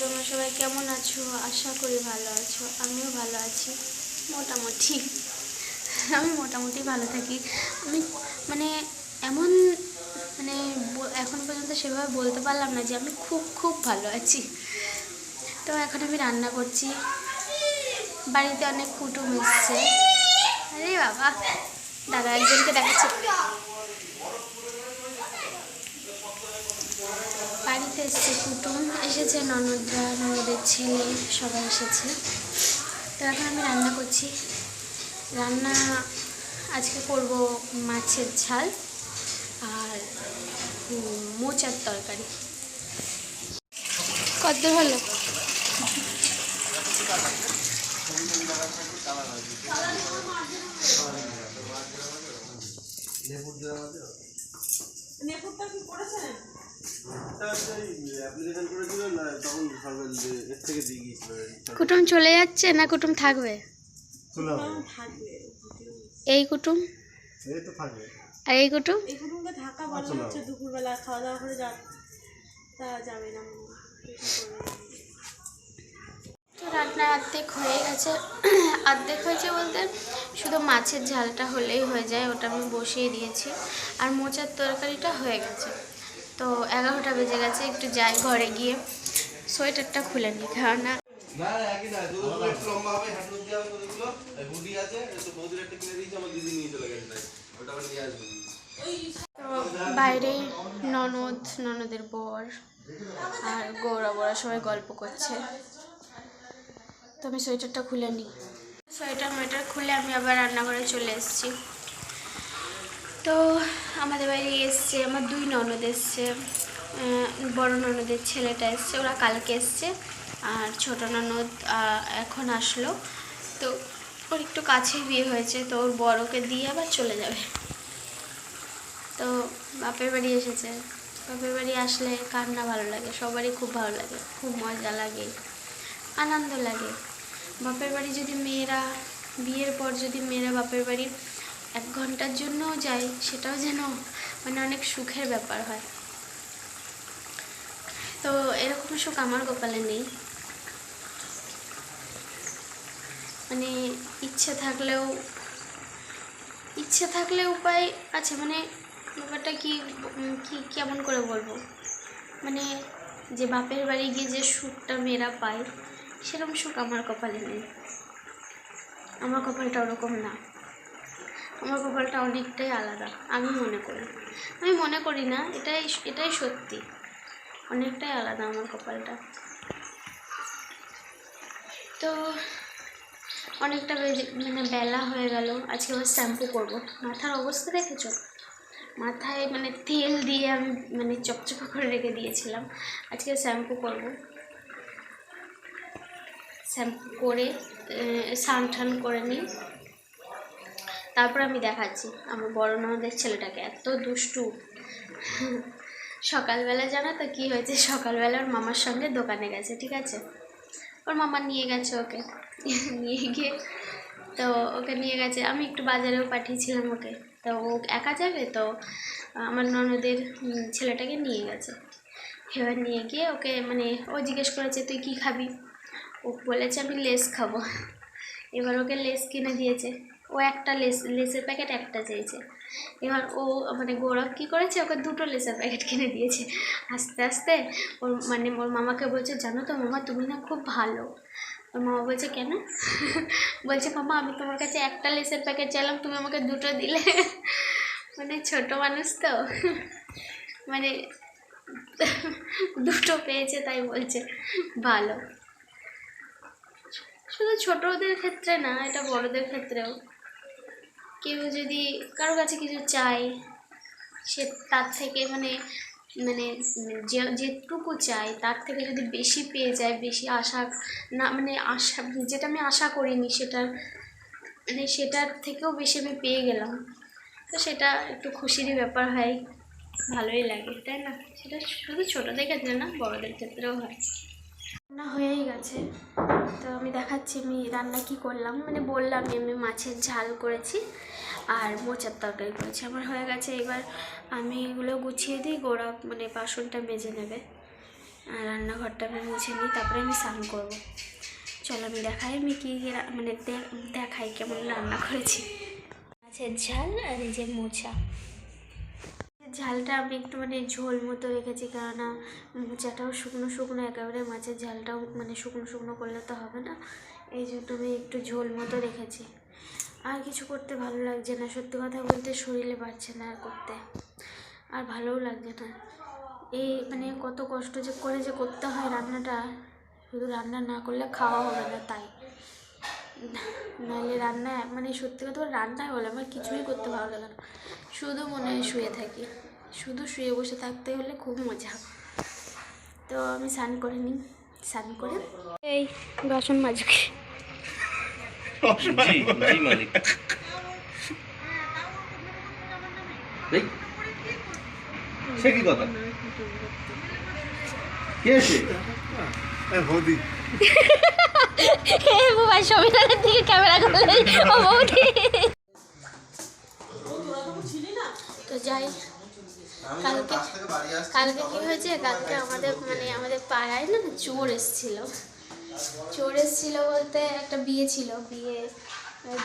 তোমরা সবাই কেমন আছো? আশা করি ভালো আছো। আমিও ভালো আছি। মোটামুটি। আমি মোটামুটি ভালো থাকি। আমি মানে এমন মানে এখন পর্যন্ত সেভাবে বলতে পারলাম না যে আমি খুব খুব ভালো আছি। তো এখন আমি রান্না করছি। বাড়িতে অনেক কুটুম এসছে। আরে বাবা, দাদা একজনকে দেখাচ্ছে বাড়িতে এসছে কুটুম। এসেছে ননদরা ননদের ছেলে সবাই এসেছে। তো এখন আমি রান্না করছি। রান্না আজকে করব মাছের ঝাল আর মোচার তরকারি। কত হলো? অ্যাপ্লিকেশন করেছিল না তখন সরকার যে- এর থেকে দিয়ে গিয়েছিল কুটুম চলে যাচ্ছে না কুটুম থাকবে? এই কুটুম? এই আর এই কুটুম? এই থাকা আচ্ছা, হচ্ছে দুপুরবেলা খাওয়া দাওয়া করে তা যাবে না। তো রান্না অর্ধেক হয়ে গেছে। অর্ধেক হয়েছে বলতে শুধু মাছের ঝালটা হলেই হয়ে যায় ওটা আমি বসিয়ে দিয়েছি। আর মোচার তরকারিটা হয়ে গেছে। তো এগারোটা বেজে গেছে একটু যাই ঘরে গিয়ে। সোয়েটারটা খুলে নিই কারণ না বাইরে ননদ ননদের বর আর গৌরা বড়া সবাই গল্প করছে। তো আমি সোয়েটারটা খুলে নিই সোয়েটার মোয়েটার খুলে আমি আবার রান্নাঘরে চলে এসেছি। তো আমাদের বাড়ি এসছে, আমার দুই ননদ এসছে বড় ননদের ছেলেটা এসছে, ওরা কালকে এসছে, আর ছোট ননদ এখন আসলো। তো ওর একটু কাছেই বিয়ে হয়েছে, তো ওর বড়কে দিয়ে আবার চলে যাবে। তো বাপের বাড়ি এসেছে। বাপের বাড়ি আসলে কার না ভালো লাগে, সবারই খুব ভালো লাগে, খুব মজা লাগে, আনন্দ লাগে। বাপের বাড়ি যদি মেয়েরা, বিয়ের পর যদি মেয়েরা বাপের বাড়ি এক ঘণ্টার জন্যও যাই, সেটাও যেন মানে অনেক সুখের ব্যাপার হয়। তো এরকম সুখ আমার কপালে নেই। মানে ইচ্ছে থাকলেও, ইচ্ছে থাকলে উপায় আছে মানে ব্যাপারটা কি কি, কেমন করে বলব? মানে যে বাপের বাড়ি গিয়ে যে সুখটা মেয়েরা পায়, সেরকম সুখ আমার কপালে নেই। আমার কপালটা ওরকম না। আমার কপালটা অনেকটাই আলাদা, আমি মনে করি। আমি মনে করি না, এটাই এটাই সত্যি। অনেকটাই আলাদা আমার কপালটা তো অনেকটা মানে বেলা হয়ে গেল, আজকে আবার শ্যাম্পু করব। মাথার অবস্থা দেখেছ? মাথায় মানে তেল দিয়ে আমি মানে চকচকা করে রেখে দিয়েছিলাম। আজকে শ্যাম্পু করব। শ্যাম্পু করে স্নান টান করে নিই। তারপর আমি দেখাচ্ছি আমার বড় ননদের ছেলেটাকে, এত দুষ্টু। সকালবেলা জানো তো কী হয়েছে? সকালবেলা ওর মামার সঙ্গে দোকানে গেছে, ঠিক আছে? ওর মামা নিয়ে গেছে ওকে। নিয়ে গিয়ে তো ওকে নিয়ে গেছে। আমি একটু বাজারেও পাঠিয়েছিলাম ওকে। তো ও একা যাবে তো আমার ননদের ছেলেটাকে নিয়ে গেছে। এবার নিয়ে গিয়ে ওকে মানে ও জিজ্ঞেস করেছে, তুই কী খাবি? ও বলেছে, আমি লেস খাব। এবার ওকে লেস কিনে দিয়েছে। ও একটা লেস লেসের প্যাকেট একটা চেয়েছে এবার ও মানে গৌরব কী করেছে? ওকে দুটো লেসের প্যাকেট কিনে দিয়েছে। আস্তে আস্তে ওর মানে ওর মামাকে বলছে, জানো তো মামা, তুমি না খুব ভালো। ওর মামা বলছে, কেন? বলছে, মামা, আমি তোমার কাছে একটা লেসের প্যাকেট চাইলাম, তুমি আমাকে দুটো দিলে। মানে ছোট মানুষ তো। মানে দুটো পেয়েছে, তাই বলছে, ভালো। শুধু ছোটদের ক্ষেত্রে না, এটা বড়দের ক্ষেত্রেও। কেউ যদি কারও কাছে কিছু চায়, সে তার থেকে মানে মানে যে, যেটুকু চাই তার থেকে যদি বেশি পেয়ে যায়, বেশি আশা না মানে আশা, যেটা আমি আশা করিনি সেটা মানে সেটার থেকেও বেশি আমি পেয়ে গেলাম। তো সেটা একটু খুশিরই ব্যাপার হয়, ভালোই লাগে, তাই না? সেটা শুধু ছোটোদের ক্ষেত্রে না, বড়দের ক্ষেত্রেও হয়। রান্না হয়েই গেছে। তো আমি দেখাচ্ছি, আমি রান্না কি করলাম। মানে বললাম আমি মাছের ঝাল করেছি আর মোচার তরকারি করেছি। আমার হয়ে গেছে, এবার আমি এগুলো গুছিয়ে দিই, গোড়া মানে বাসনটা মেজে নেবে। আর রান্নাঘরটা আমি মুছে নিই, তারপরে আমি স্নান করব। চলো, আমি দেখাই, আমি কী মানে দেখাই কেমন রান্না করেছি। মাছের ঝাল আর এই যে মোচা। ঝালটা আমি একটু মানে ঝোল মতো রেখেছি, কেননা মোচাটাও শুকনো শুকনো, একেবারে মাছের ঝালটাও মানে শুকনো শুকনো করলে তো হবে না। এই জন্য আমি একটু ঝোল মতো রেখেছি। আর কিছু করতে ভালো লাগছে না, সত্যি কথা বলতে শরীরে পারছে না আর করতে। আর ভালোও লাগছে না। এই মানে কত কষ্ট যে করে যে করতে হয় রান্নাটা, শুধু রান্না না করলে খাওয়া হবে না তাই। নাহলে রান্না মানে সত্যি কথা বলে রান্নায় বলে আমার কিছুই করতে ভালো লাগে না। শুধু মনে হয় শুয়ে থাকি। শুধু শুয়ে বসে থাকতে হলে খুব মজা। তো আমি স্নান করে নিই। স্নান করে এই বাসন মাজকে। জি জি মালিক। এই, সে কি কথা? কে সে? মোবাইল সবিতারের দিকে ক্যামেরা করলে ও বৌদি। তো যাই, কালকে কালকে কি হয়েছে? কালকে আমাদের মানে আমাদের পাড়ায় না চোর এসেছিল। চোর এসেছিল বলতে একটা বিয়ে ছিল। বিয়ে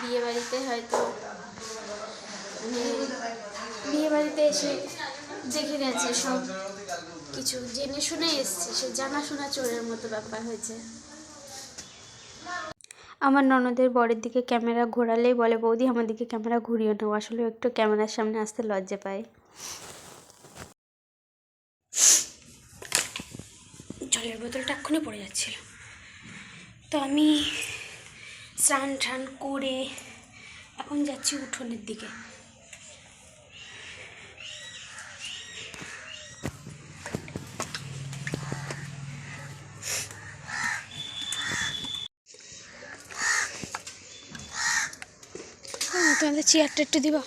বিয়ে বাড়িতে হয়তো মানে বিয়ে বাড়িতে এসে দেখে গেছে সব কিছু। জেনে শুনে এসছে, সে জানাশোনা চোরের মতো ব্যাপার হয়েছে। আমার ননদের বরের দিকে ক্যামেরা ঘোরালেই বলে, বৌদি, আমার দিকে ক্যামেরা ঘুরিয়ে নেও আসলে একটু ক্যামেরার সামনে আসতে লজ্জা পায়। জলের বোতলটা এক্ষুনি পড়ে যাচ্ছিল তো আমি স্নান টান করে এখন যাচ্ছি উঠোনের দিকে। তোমাদের চেয়ারটা একটু দিবা।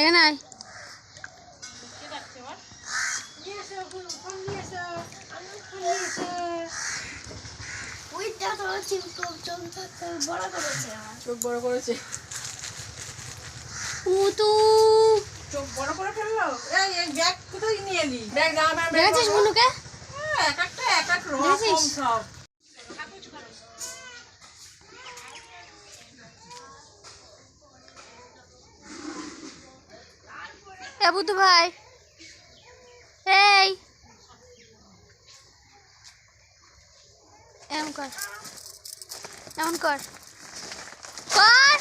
এখানে আয়। চোখ বড় করেছে। মুতু চোখ বড় করে ফেলল? এই এই ব্যাগ কোথায় নিয়ে এলি? ব্যাগ জামা প্যান্ট ব্যাগ দেখেছিস মুনুকে? হ্যাঁ, এক একটা এক এক রকম সব। বুধু ভাই। এই। এমন কর। এমন কর। কর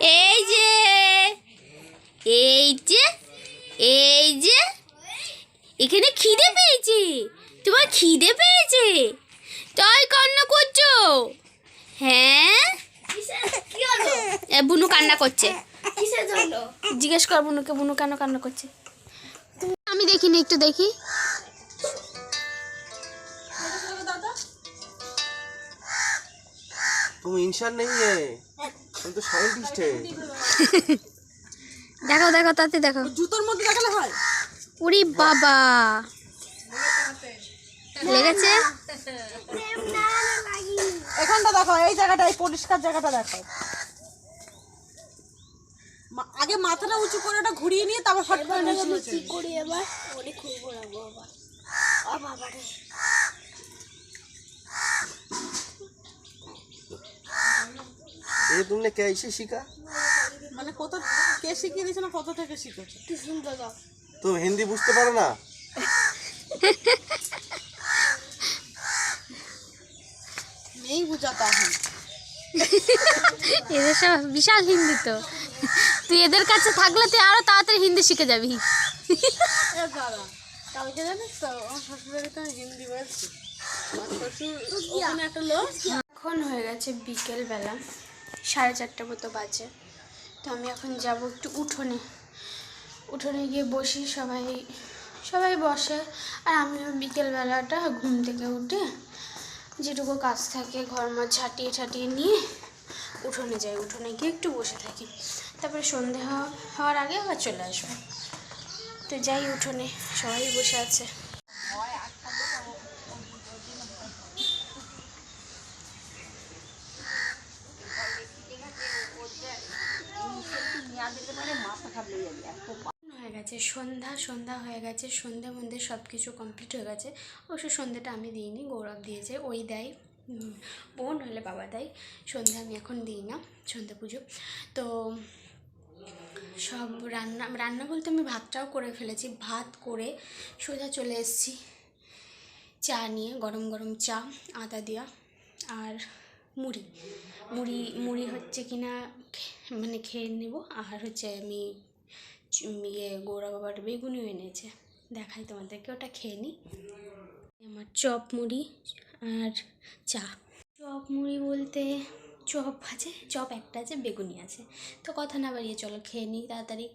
এই যে এই যে এই যে এখানে খিদে পেয়েছে তোমার খিদে পেয়েছে তাই কান্না করছো হ্যাঁ এ, বুনু কান্না করছে জিজ্ঞেস কর বুনুকে বুনু কেন কান্না করছে আমি দেখিনি একটু দেখি तुम इंसान नहीं है तुम तो साइंटिस्ट है দেখো দেখো তাতে দেখো জুতোর মধ্যে দেখালে হয় উরি বাবা লেগেছে এখানটা দেখো এই জায়গাটা এই পরিষ্কার জায়গাটা দেখো মা- আগে মাথাটা উঁচু করে ওটা ঘুরিয়ে নিয়ে তারপর শর্ট করে নিয়ে কি করি এবার ये तुमने कैसे सीखा মানে কত কে শিখিয়ে দিয়েছে না কত থেকে শিখেছে? টিউশন দাদা তুমি হিন্দি বুঝতে পারো না? নেই বুঝাতা হ্যাঁ এদের সব বিশাল হিন্দি তো। তুই এদের কাছে থাকলে তুই আরও তাড়াতাড়ি হিন্দি শিখে যাবি। দাদা কালকে জানিস তো আমার শ্বশুরের তো হিন্দি বলছি। এখন হয়ে গেছে বিকেলবেলা সাড়ে চারটা মতো বাজে। তো আমি এখন যাব একটু উঠোনে। উঠোনে গিয়ে বসি, সবাই সবাই বসে। আর আমি বিকেলবেলাটা ঘুম থেকে উঠে যেটুকু কাজ থাকে ঘর মাছ ঝাঁটিয়ে ছাটিয়ে নিয়ে উঠোনে যাই। উঠোনে গিয়ে একটু বসে থাকি। তারপরে সন্ধে হওয়া- হওয়ার আগে আবার চলে আসব। তো যাই উঠোনে, সবাই বসে আছে হয়ে গেছে, সন্ধ্যা সন্ধ্যা হয়ে গেছে সন্ধ্যে মধ্যে সব কিছু কমপ্লিট হয়ে গেছে। অবশ্য সন্ধ্যাটা আমি দিইনি, গৌরব দিয়েছে, ওই দেয় বোন হলে বাবা দেয়, সন্ধ্যা আমি এখন দিই না, সন্ধ্যা পুজো। তো সব রান্না রান্না বলতে আমি ভাতটাও করে ফেলেছি, ভাত করে সোজা চলে এসেছি, চা নিয়ে, গরম গরম চা, আদা দেওয়া আর মুড়ি। মুড়ি মুড়ি হচ্ছে কিনা মানে খেয়ে নেব, আর হচ্ছে আমি ইয়ে গৌরা বাবার বেগুনিও এনেছে। দেখাই তোমাদেরকে, ওটা খেয়ে নিই আমার চপ মুড়ি আর চা। চপ মুড়ি বলতে চপ আছে, চপ একটা আছে, বেগুনি আছে। তো কথা না বাড়িয়ে চলো, খেয়ে নিই তাড়াতাড়ি।